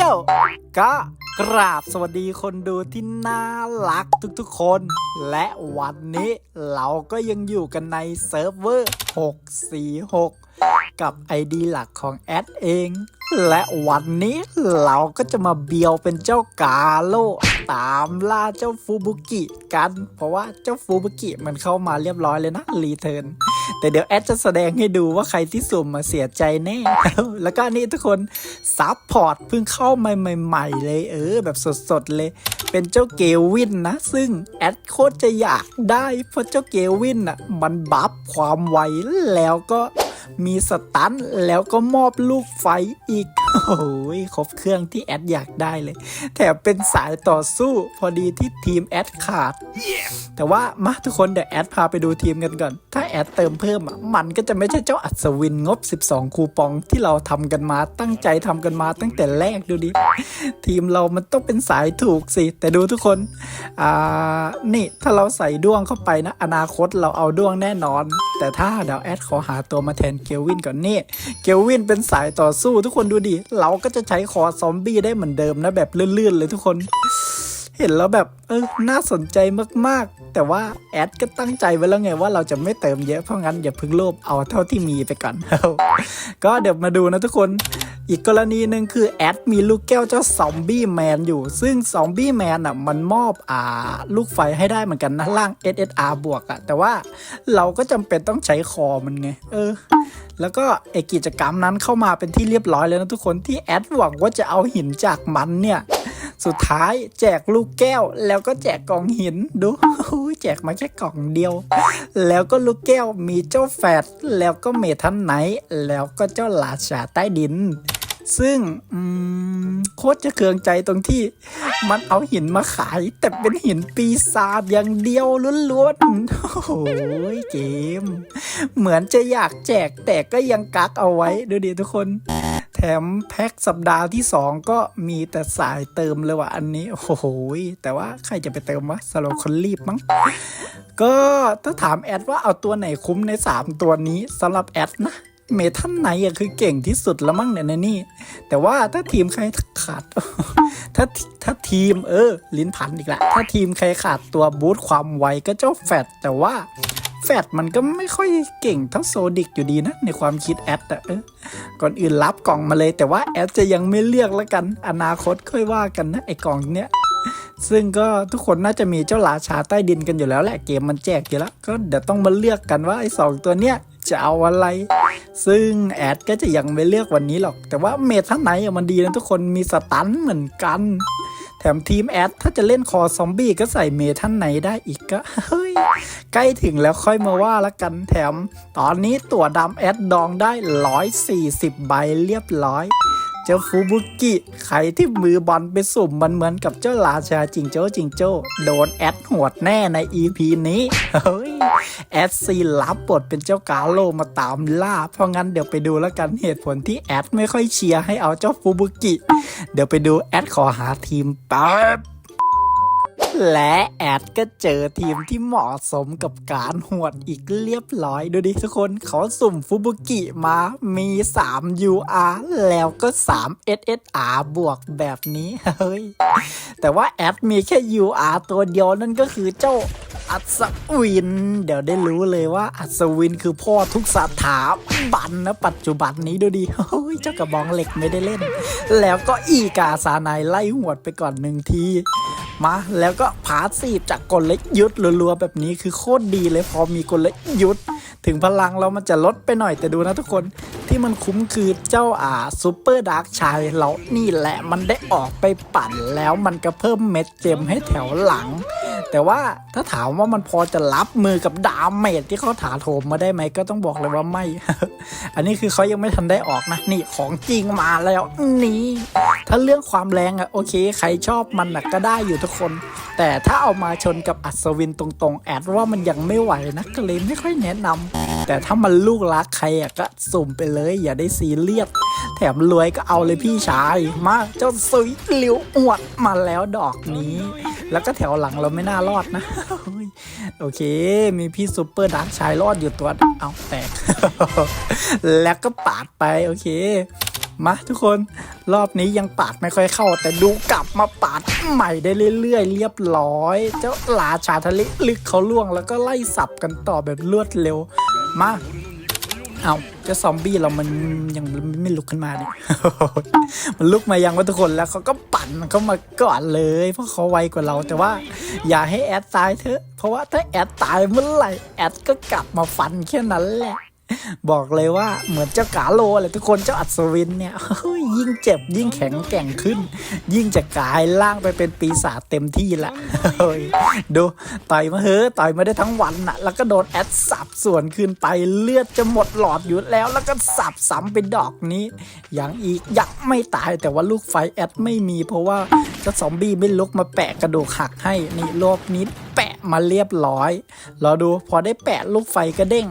ยก็กราบสวัสดีคนดูที่น่ารักทุกๆคน และวันนี้เราก็ยังอยู่กันในเซิร์ฟเวอร์ 646 กับ ID หลักของแอดเอง และวันนี้เราก็จะมาเบียวเป็นเจ้ากาโลตามล่าเจ้าฟูบุกิกัน เพราะว่าเจ้าฟูบุกิมันเข้ามาเรียบร้อยเลยนะรีเทิร์น แต่เดี๋ยวแอดจะแสดงให้ดูว่าใครที่สุ่มมาเสียใจแน่ แล้วก็นี่ทุกคนซับพอร์ตเพิ่งเข้ามาใหม่ ๆ เลยเออ แบบสดๆเลย เป็นเจ้าเกวินนะ ซึ่งแอดโคตรจะอยากได้เพราะเจ้าเกวินอะมันบัฟความไวแล้วก็ มีสตันแล้วก็มอบลูกไฟอีก โอ้ยครบเครื่องที่แอดอยากได้เลย แถมเป็นสายต่อสู้พอดีที่ทีมแอดขาดแต่ว่ามาทุกคนเดี๋ยวแอดพาไปดูทีมกันก่อน ถ้าแอดเติมเพิ่มอะมันก็จะไม่ใช่เจ้าอัศวินงบ 12 คูปองที่เราทำกันมาตั้งใจทำกันมาตั้งแต่แรกดูดิ ทีมเรามันต้องเป็นสายถูกสิ แต่ดูทุกคน อ่า นี่ถ้าเราใส่ด้วงเข้าไปนะ อนาคตเราเอาด้วงแน่นอน แต่ถ้าเดี๋ยวแอดขอหาตัวมาแทนเกลวินก่อนนี่เกลวินเป็นสายต่อสู้ทุกคนดูดิ เราก็จะใช้คอซอมบี้ได้เหมือนเดิมนะแบบลื่นๆเลยทุกคน เห็นแล้วแบบเออน่าสนใจมากๆ แต่ว่าแอดก็ตั้งใจไว้แล้วไงว่าเราจะไม่เติมเยอะเพราะงั้นอย่าพึ่งโลภเอาเท่าที่มีไปก่อนก็เดี๋ยวมาดูนะทุกคนอีกกรณีหนึ่งคือแอดมีลูกแก้วเจ้าซอมบี้แมนอยู่ ซึ่งซอมบี้แมนอะมันมอบอ่าลูกไฟให้ได้เหมือนกันนะล่าง SSR บวกอะแต่ว่าเราก็จำเป็นต้องใช้คอมันไง เออ แล้วก็เอกิจกรรมนั้นเข้ามาเป็นที่เรียบร้อยแล้วนะทุกคนที่แอดหวังว่าจะเอาหินจากมันเนี่ย สุดท้ายแจกลูกแก้ว แล้วก็แจกกล่องหินดูอุ๊ยแจกมาแค่กล่องเดียว แล้วก็ลูกแก้วมีเจ้าแฟดแล้วก็เมทันไนท์แล้วก็เจ้าหลาชาใต้ดิน ซึ่งอืมโคตรจะเคืองใจตรงที่ มันเอาหินมาขาย แต่เป็นหินปีศาจอย่างเดียวล้วนๆโอ้โหเกม เหมือนจะอยากแจกแต่ก็ยังกักเอาไว้ดูดิทุกคน มแพ็คสัปดาห์ที่ 2 ก็มีแต่สายเติมเลยว่ะอันนี้ โอ้โหแต่ว่าใครจะไปเติมวะสำหรับคนรีบมั้ง ก็ถ้าถามแอดว่าเอาตัวไหนคุ้มใน 3 ตัวนี้สำหรับแอดนะเมทันไหนอะคือเก่งที่สุดแล้วมั้งเนี่ยในนี่ แต่ว่าถ้าทีมใครขาด ถ้าถ้าทีมเออ ลิ้นพันอีกละ ถ้าทีมใครขาดตัวบูทความไวก็เจ้าแฟดแต่ว่า แฟดมันก็ไม่ค่อยเก่งเท่าโซดิกอยู่ดีนะ ในความคิดแอดอะเออก่อนอื่นรับกล่องมาเลย แต่ว่าแอดจะยังไม่เลือกแล้วกัน อนาคตค่อยว่ากันนะไอ้กล่องเนี้ยซึ่งก็ทุกคนน่าจะมีเจ้าราชาใต้ดินกันอยู่แล้วแหละเกมมันแจกอยู่แล้ว ก็เดี๋ยวต้องมาเลือกกันว่าไอ้สองตัวเนี้ยจะเอาอะไร ซึ่งแอดก็จะยังไม่เลือกวันนี้หรอก แต่ว่าเมทันไหนมันดีนะทุกคนมีสตันเหมือนกัน แถมทีมแอดถ้าจะเล่นคอซอมบี้ก็ใส่เมทันไหนได้อีกก็เฮ้ย ใกล้ถึงแล้วค่อยมาว่าละกันแถม ตอนนี้ตัวดำแอดดองได้ 140 ใบเรียบร้อย เจ้าฟูบุกิใครที่มือบอลไปสุ่มมันเหมือนกับเจ้าราชาจิงโจ้จิงโจ้ โดนแอดหวดแน่ใน EP นี้เฮ้ยแอดซีรับบทเป็นเจ้ากาโลมาตามล่า เพราะงั้นเดี๋ยวไปดูแล้วกันเหตุผลที่แอดไม่ค่อยเชียร์ให้เอาเจ้าฟูบุกิ เดี๋ยวไปดูแอดขอหาทีมแป๊บ และแอดก็เจอทีมที่เหมาะสมกับการหวดอีกเรียบร้อย ดูดิทุกคนเขาสุ่มฟุบุกิมามี 3 UR แล้วก็ 3 SSR บวกแบบนี้ เฮ้ย แต่ว่าแอดมีแค่ UR ตัวเดียวนั่นก็คือเจ้า อัศวิน เดี๋ยวได้รู้เลยว่าอัศวินคือพ่อทุกสถาบันนะปัจจุบันนี้ดูดิเฮ้ยเจ้ากระบองเหล็กไม่ได้เล่น แล้วก็อีกาซานายไล่หวดไปก่อนหนึ่งทีมาแล้วก็พาสีบจากกลยุทธ์รัวๆแบบนี้คือโคตรดีเลยพอมีกลยุทธ์ ถึงพลังเรามันจะลดไปหน่อยแต่ดูนะทุกคนที่มันคุ้มคือเจ้าอ่าซูเปอร์ดาร์กชายเรานี่แหละมันได้ออกไปปั่นแล้วมันก็เพิ่มเม็ดเจมให้แถวหลัง แต่ว่าถ้าถามว่ามันพอจะรับมือกับดาเมจที่เขาถาโถมมาได้ไหมก็ต้องบอกเลยว่าไม่ อันนี้คือเขายังไม่ทันได้ออกนะ นี่ของจริงมาแล้วนี่ถ้าเรื่องความแรงอะโอเค ใครชอบมันอะก็ได้อยู่ทุกคน แต่ถ้าเอามาชนกับอัศวินตรงๆ แอดว่ามันยังไม่ไหวนะก็เลยไม่ค่อยแนะนำแต่ถ้ามันลูกรักใครอะก็สุ่มไปเลย อย่าได้ซีเรียสแถมรวยก็เอาเลยพี่ชาย มาเจ้าซุยเหลิวอวดมาแล้วดอกนี้ แล้วก็แถวหลังเราไม่น่ารอดนะ โอเค มีพี่ซูเปอร์ดักชายรอดอยู่ตัว เอาแตก แล้วก็ปาดไป โอเค มาทุกคน รอบนี้ยังปาดไม่ค่อยเข้า แต่ดูกลับมาปาดใหม่ได้เรื่อยๆ เรียบร้อย เจ้าลาชาทะเลลึกเขาล่วงแล้วก็ไล่สับกันต่อแบบรวดเร็ว มา เอาเจ้าซอมบี้เรามันยังไม่ลุกขึ้นมาเลยมันลุกมายังวะทุกคนแล้วเขาก็ปั่นเขามาก่อนเลย เพราะเขาไวกว่าเรา แต่ว่าอย่าให้แอดตายเถอะ เพราะว่าถ้าแอดตายเมื่อไหร่แอดก็กลับมาฟันแค่นั้นแหละ บอกเลยว่าเหมือนเจ้ากาโลเลยทุกคนเจ้าอัศวินเนี่ยยิ่งเจ็บยิ่งแข็งแกร่งขึ้น ยิ่งจะกลายร่างไปเป็นปีศาจเต็มที่ละเฮ้ยดูต่อยมาเฮ้ยต่อยมาได้ทั้งวันน่ะ แล้วก็โดนแอดสับส่วนคืนไปเลือดจะหมดหลอดอยู่แล้ว แล้วก็สับซ้ำเป็นดอกนี้ อยังอีกยังไม่ตายแต่ว่าลูกไฟแอดไม่มี เพราะว่าเจ้าซอมบี้ไม่ลุกมาแปะกระดูกหักให้นี่รอบนี้แปะมาเรียบร้อยรอดูพอได้แปะลูกไฟก็เด้ง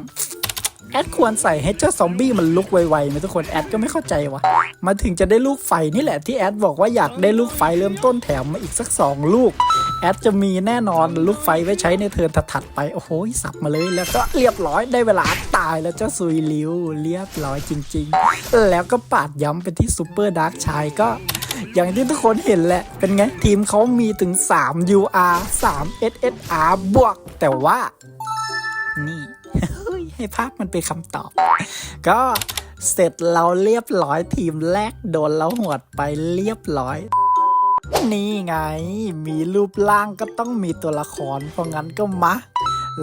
แอดควรใส่ให้เจ้าซอมบี้มันลุกไวๆไหมทุกคนแอดก็ไม่เข้าใจวะมาถึงจะได้ลูกไฟนี่แหละที่แอดบอกว่าอยากได้ลูกไฟเริ่มต้นแถมมาอีกสักสองลูก แอดจะมีแน่นอนลูกไฟไว้ใช้ในเทิร์นถัดไป โอ้โหสับมาเลยแล้วก็เรียบร้อยได้เวลาตายแล้วเจ้าซุยลิวเรียบร้อยจริง ๆ แล้วก็ปาดย้ำไปที่ซูเปอร์ดาร์กชายก็อย่างที่ทุกคนเห็นแหละ เป็นไง ทีมเขามีถึง 3 UR 3 SSR บวก แต่ว่า ให้ภาพมันเป็นคำตอบ ก็เสร็จเราเรียบร้อยทีมแรกโดนเราหวดไปเรียบร้อย นี่ไง มีรูปร่างก็ต้องมีตัวละครเพราะงั้นก็มา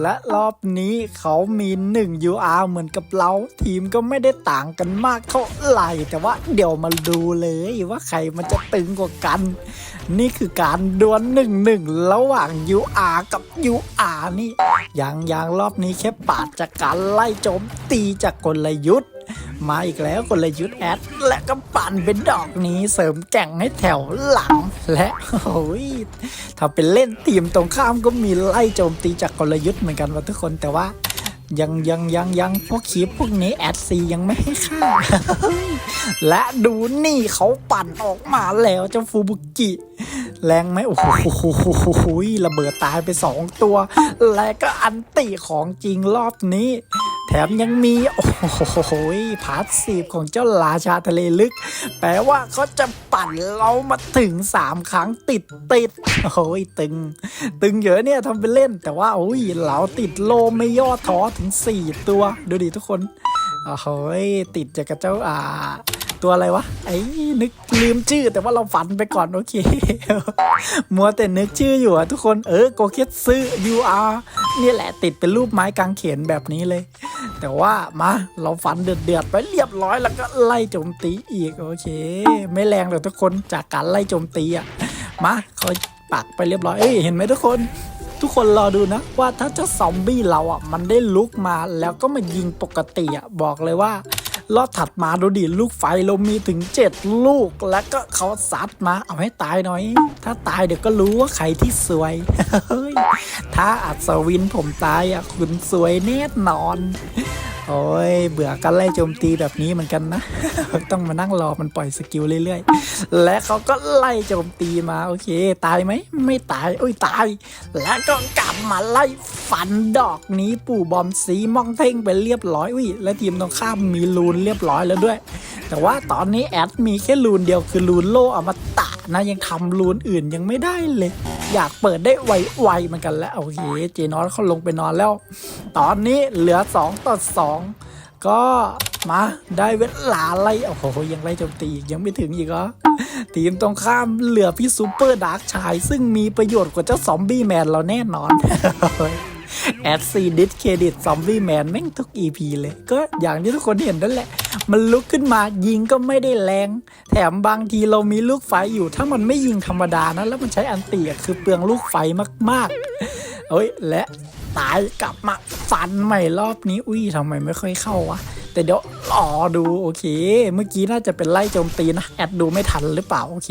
และรอบนี้เขามี 1 UR เหมือนกับเรา ทีมก็ไม่ได้ต่างกันมากเท่าไหร่ แต่ว่าเดี๋ยวมาดูเลยว่าใครมันจะตึงกว่ากัน นี่คือการดวลหนึ่งหนึ่งระหว่าง UR กับ UR นี่ยังยังรอบนี้แค่ปาดจากการไล่โจมตีจากกลยุทธ์ มาอีกแล้วกลยุทธ์แอด และก็ปั่นเป็นดอกนี้เสริมแก่งให้แถวหลัง และโอ้ยถ้าเป็นเล่นทีมตรงข้ามก็มีไล่โจมตีจากกลยุทธ์เหมือนกันว่าทุกคนแต่ว่ายังยังยังยังพวกคีปพวกนี้แอดซียังไม่ให้ค่า และดูนี่เขาปั่นออกมาแล้วเจ้าฟูบุกิ แรงไหมโอ้โหระเบิดตายไปสองตัว และก็อันติของจริงรอบนี้ แถมยังมี โอ้โหพาร์ทสีบของเจ้าราชาทะเลลึก แปลว่าเขาจะปั่นเรามาถึง 3 ครั้งติดติดโอ้ยตึง ตึงเยอะเนี่ยทำเป็นเล่น แต่ว่าโอ้ยเหลาติดโลไม่ย่อท้อถึง 4 ตัว ดูดิทุกคน โอ้โหติดจากกับเจ้าอ่า ตัวอะไรวะ ไอ้นึกลืมชื่อ แต่ว่าเราฝันไปก่อนโอเค มัวแต่นึกชื่ออยู่อะทุกคนเออโกเกตซึ UR นี่แหละติดเป็นรูปไม้กางเขนแบบนี้เลย แต่ว่ามาเราฝันเดือดๆไปเรียบร้อยแล้วก็ไล่โจมตีอีกโอเค ไม่แรงเลยทุกคนจากการไล่โจมตีอะมาเขาปักไปเรียบร้อยเอ้ยเห็นไหมทุกคน ทุกคนรอดูนะ ว่าถ้าเจ้าซอมบี้เราอะมันได้ลุกมาแล้วก็มายิงปกติอะบอกเลยว่ารอบถัดมาดูดิลูกไฟเรามีถึง 7 ลูก แล้วก็เขาซัดมาเอาให้ตายหน่อย ถ้าตายเดี๋ยวก็รู้ว่าใครที่สวยเฮ้ยถ้าอัศวินผมตายอะคุณสวยแน่นอน โอ้ยเบื่อการไล่โจมตีแบบนี้เหมือนกันนะ ต้องมานั่งรอมันปล่อยสกิลเรื่อยๆ และเขาก็ไล่โจมตีมาโอเค ตายไหมไม่ตายโอ้ยตาย แล้วก็กลับมาไล่ฟันดอกนี้ปู่บอมสีมองเท่งไปเรียบร้อยอุ้ยและทีมตรงข้ามมีลูนเรียบร้อยแล้วด้วย แต่ว่าตอนนี้แอดมีแค่ลูนเดียวคือลูนโลอมตะ นะยังทำลูนอื่นยังไม่ได้เลย อยากเปิดได้ไวๆเหมือนกันแล้วโอเคเจนอสเขาลงไปนอนแล้ว ตอนนี้เหลือ 2ต่อ2 ก็มาได้เวลาไล่โอ้โหยังไล่โจมตีอีกยังไม่ถึงอีกเหรอทีมตรงข้ามเหลือพี่ซูเปอร์ดาร์กชาย ซึ่งมีประโยชน์กว่าเจ้าซอมบี้แมนเราแน่นอน แอดซีดิสเครดิตซอมบี้แมนแม่งทุก EP เลย ก็อย่างที่ทุกคนเห็นนั่นแหละ มันลุกขึ้นมายิงก็ไม่ได้แรง แถมบางทีเรามีลูกไฟอยู่ ถ้ามันไม่ยิงธรรมดานะ แล้วมันใช้อันตีคือเปลืองลูกไฟมากๆเอ้ย และตายกลับมาฟันใหม่รอบนี้ อุ้ยทำไมไม่ค่อยเข้าวะ แต่เดี๋ยวรอดูโอเค เมื่อกี้น่าจะเป็นไล่โจมตีนะ แอดดูไม่ทันหรือเปล่า โอเค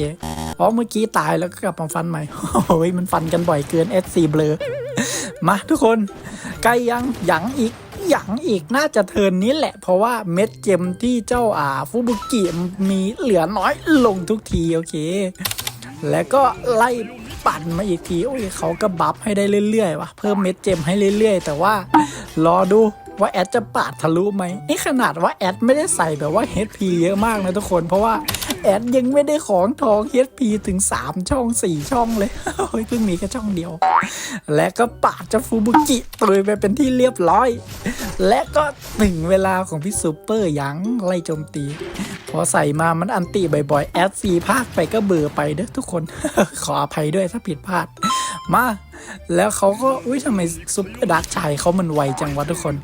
เพราะเมื่อกี้ตายแล้วก็กลับมาฟันใหม่โอ้ยมันฟันกันบ่อยเกิน SC เบลอ มาทุกคนใกล้ยังหยังอีกหยังอีกน่าจะเทินนี้แหละ เพราะว่าเม็ดเจมที่เจ้าอ่าฟูบุกิมีเหลือน้อยลงทุกทีโอเค แล้วก็ไล่ปั่นมาอีกทีโอ้ยเขาก็บัฟให้ได้เรื่อยๆว่ะเพิ่มเม็ดเจมให้เรื่อย ๆ แต่ว่ารอดูว่าแอดจะปาดทะลุไหมนี่ขนาดว่าแอดไม่ได้ใส่แบบว่า HP เยอะมากนะทุกคน เพราะว่า แอดยังไม่ได้ของทอง HP ถึง 3 ช่อง 4 ช่องเลยเฮ้ยเพิ่งมีแค่ช่องเดียว และก็ปาดเจ้าฟูบุกิตุยไปเป็นที่เรียบร้อย และก็ถึงเวลาของพี่ซูเปอร์ยังไล่โจมตีพอใส่มามันอันตีบ่อยๆ แอดซีพากไปก็เบื่อไปเด้อทุกคน ขออภัยด้วยถ้าผิดพลาด มา แล้วเขาก็ อุ้ยทำไมซุปเปอร์ดักชายเขามันไวจังวะทุกคน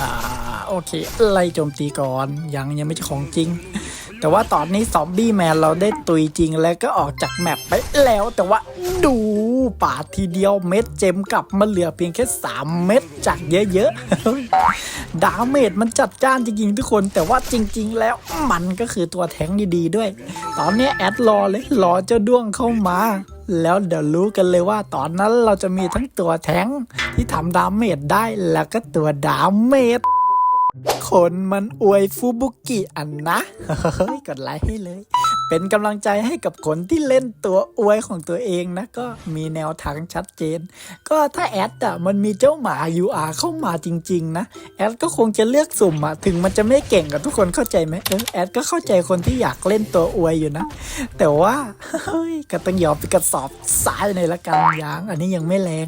อ่า โอเค ไล่โจมตีก่อน ยังยังไม่ใช่ของจริง แต่ว่าตอนนี้ซอมบี้แมนเราได้ตุยจริงแล้วก็ออกจากแมปไปแล้ว แต่ว่าดูป่าทีเดียวเม็ดเจมกลับมาเหลือเพียงแค่ 3 เม็ดจากเยอะๆ ดาเมจมันจัดจ้านจริงๆทุกคน แต่ว่าจริง ๆ แล้วมันก็คือตัวแทงดีๆด้วย ตอนนี้แอดรอเลยรอเจ้าด้วงเข้ามาแล้วเดี๋ยวรู้กันเลยว่าตอนนั้นเราจะมีทั้งตัวแทงที่ทำดาเมจได้แล้วก็ตัวดาเมจ คนมันอวยฟูบุกิอันนะ เฮ้ย กดไลค์ให้เลย เป็นกำลังใจให้กับคนที่เล่นตัวอวยของตัวเองนะ ก็มีแนวทางชัดเจน ก็ถ้าแอดอะมันมีเจ้าหมา UR เข้ามาจริง ๆ นะ แอดก็คงจะเลือกสุ่มอะถึงมันจะไม่เก่งกับทุกคนเข้าใจไหมเออแอดก็เข้าใจคนที่อยากเล่นตัวอวยอยู่นะ แต่ว่าเฮ้ยก็ต้องยอมไปกระสอบซ้ายในอยละกันยาง อันนี้ยังไม่แรง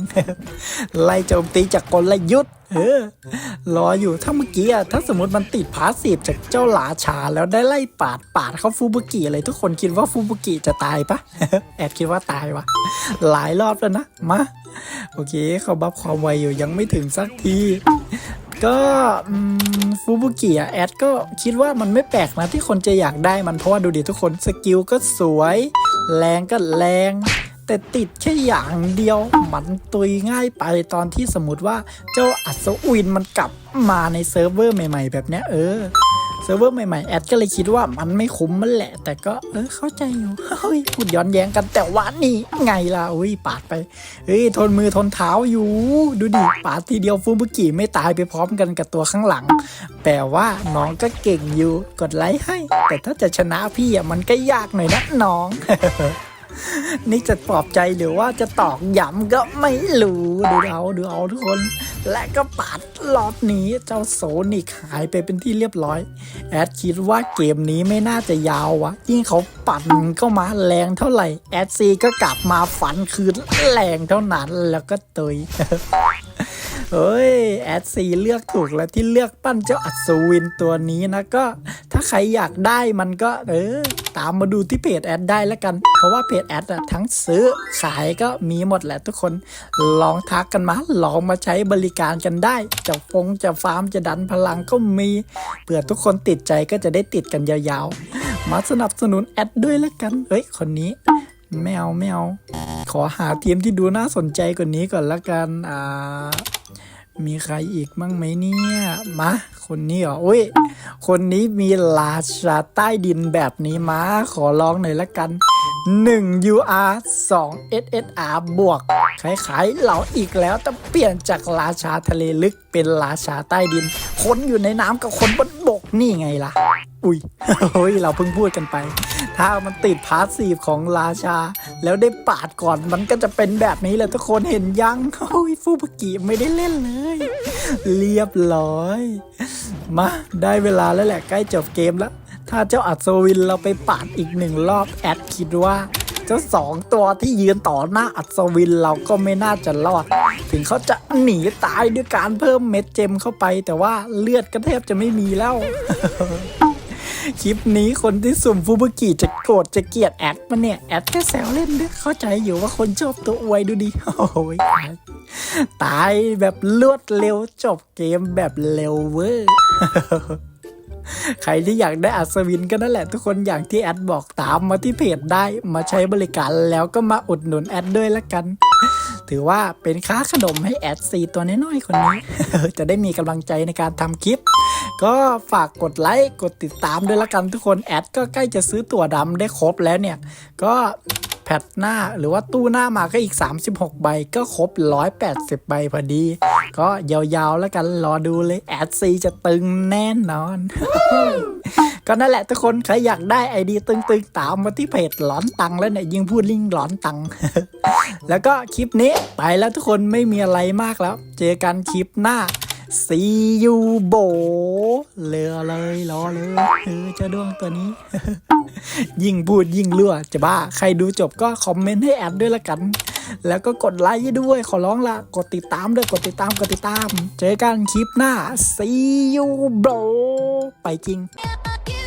ไล่โจมตีจากกลยุทธ์ เออ รออยู่ถ้าเมื่อกี้อะถ้าสมมติมันติดพาสซีฟจากเจ้าหลาชาแล้วได้ไล่ปาดปาดเข้าฟูบุกิอะไรทุกคนคิดว่าฟูบุกิจะตายปะ แอบคิดว่าตายวะหลายรอบแล้วนะ มา โอเคเขาบัฟความไวอยู่ยังไม่ถึงสักที ก็ฟูบุกิอะแอดก็คิดว่ามันไม่แปลกนะที่คนจะอยากได้มันเพราะว่าดูดิทุกคนสกิลก็สวย แรงก็แรง แต่ติดแค่อย่างเดียวมันตุยง่ายไปตอนที่สมมติว่าเจ้าอัศวินมันกลับมาในเซิร์ฟเวอร์ใหม่ๆ แบบเนี้ยเออเซิร์ฟเวอร์ใหม่ๆ แอดก็เลยคิดว่ามันไม่คุ้มมันแหละ แต่ก็เออเข้าใจอยู่เฮ้ยพูดย้อนแย้งกันแต่ว่านี่ไงล่ะอุ้ยปาดไปเฮ้ยทนมือทนเท้าอยู่ ดูดิปาดทีเดียวฟูบุกิไม่ตายไปพร้อมกันกับตัวข้างหลัง แปลว่าน้องก็เก่งอยู่กดไลค์ให้ แต่ถ้าจะชนะพี่อะมันก็ยากหน่อยนะน้อง นี่จะปลอบใจหรือว่าจะตอกย้ำก็ไม่รู้ดูเอาดูเอาทุกคน และก็ปาดรอบนี้เจ้าโซนิกหายไปเป็นที่เรียบร้อย แอดคิดว่าเกมนี้ไม่น่าจะยาววะยิ่งเขาปั่นเข้ามาแรงเท่าไหร่ แอดซีก็กลับมาฝันคืนแรงเท่านั้นแล้วก็เตย เฮ้ย แอดซีเลือกถูกแล้วที่เลือกปั้นเจ้าอัศวินตัวนี้นะก็ ถ้าใครอยากได้มันก็ เออ ตามมาดูที่เพจแอดได้แล้วกัน เพราะว่าเพจแอดอะทั้งซื้อขายก็มีหมดแหละทุกคน ลองทักกันมา ลองมาใช้บริการกันได้ จะฟงจะฟาร์มจะดันพลังก็มีเผื่อทุกคนติดใจก็จะได้ติดกันยาวๆ มาสนับสนุนแอดด้วยแล้วกันเฮ้ยคนนี้ไม่เอาไม่เอา ขอหาทีมที่ดูน่าสนใจกว่านี้ก่อนละกัน อ่า มีใครอีกมั่งไหมเนี่ย มา คนนี้เหรอ อุ้ย คนนี้มีลาชาใต้ดินแบบนี้มา ขอลองหน่อยละกัน 1 UR 2 SSR บวกคล้ายๆเราอีกแล้ว แต่เปลี่ยนจากราชาทะเลลึกเป็นราชาใต้ดิน คนอยู่ในน้ำกับคนบนบกนี่ไงล่ะ อุ้ยเฮ้ยเราเพิ่งพูดกันไป ถ้ามันติดพาสซีฟของราชา แล้วได้ปาดก่อนมันก็จะเป็นแบบนี้แหละทุกคนเห็นยังโอ้ยฟูบกิไม่ได้เล่นเลย เรียบร้อย มาได้เวลาแล้วแหละใกล้จบเกมแล้ว ถ้าเจ้าอัศวินเราไปปาดอีกหนึ่งรอบแอดคิดว่าเจ้าสองตัวที่ยืนต่อหน้าอัศวินเราก็ไม่น่าจะรอด ถึงเขาจะหนีตายด้วยการเพิ่มเม็ดเจมเข้าไป แต่ว่าเลือดก็แทบจะไม่มีแล้ว คลิปนี้คนที่สุ่มฟูบุกิจะโกรธจะเกลียดแอดมันเนี่ย แอดแค่แซวเล่นด้วยเข้าใจอยู่ว่าคนชอบตัวอวยดูดิโอ้ยตายแบบรวดเร็วจบเกมแบบเร็วเวอร์ใครที่อยากได้อัศวินก็นั่นแหละทุกคนอย่างที่แอดบอกตามมาที่เพจได้มาใช้บริการแล้วก็มาอุดหนุนแอดด้วยละกัน ถือว่าเป็นค่าขนมให้แอดซีตัวน้อยๆคนนี้ จะได้มีกำลังใจในการทำคลิป ก็ฝากกดไลค์กดติดตามด้วยละกันทุกคนแอดก็ใกล้จะซื้อตั๋วดำได้ครบแล้วเนี่ย ก็แพทหน้าหรือว่าตู้หน้ามาก็อีก 36 ใบก็ครบ 180 ใบพอดี ก็ยาวๆแล้วกันรอดูเลยแอดซีจะตึงแน่นอน ก็นั่นแหละทุกคนใครอยากได้ไอดีตึงๆ ตามมาที่เพจหลอนตังแล้วเนี่ยยิ่งพูดลิ่งหลอนตัง แล้วก็คลิปนี้ไปแล้วทุกคนไม่มีอะไรมากแล้ว เจอกันคลิปหน้า ซียูโบเรือเลยรอเลยเออเจ้าด้วงตัวนี้ ยิ่งพูดยิ่งรั่วจะบ้า ใครดูจบก็คอมเมนต์ให้แอดด้วยละกัน แล้วก็กดไลค์ด้วยขอร้องละกดติดตามด้วยกดติดตามกดติดตาม เจอกันคลิปหน้าซียูโบไปจริง Bye.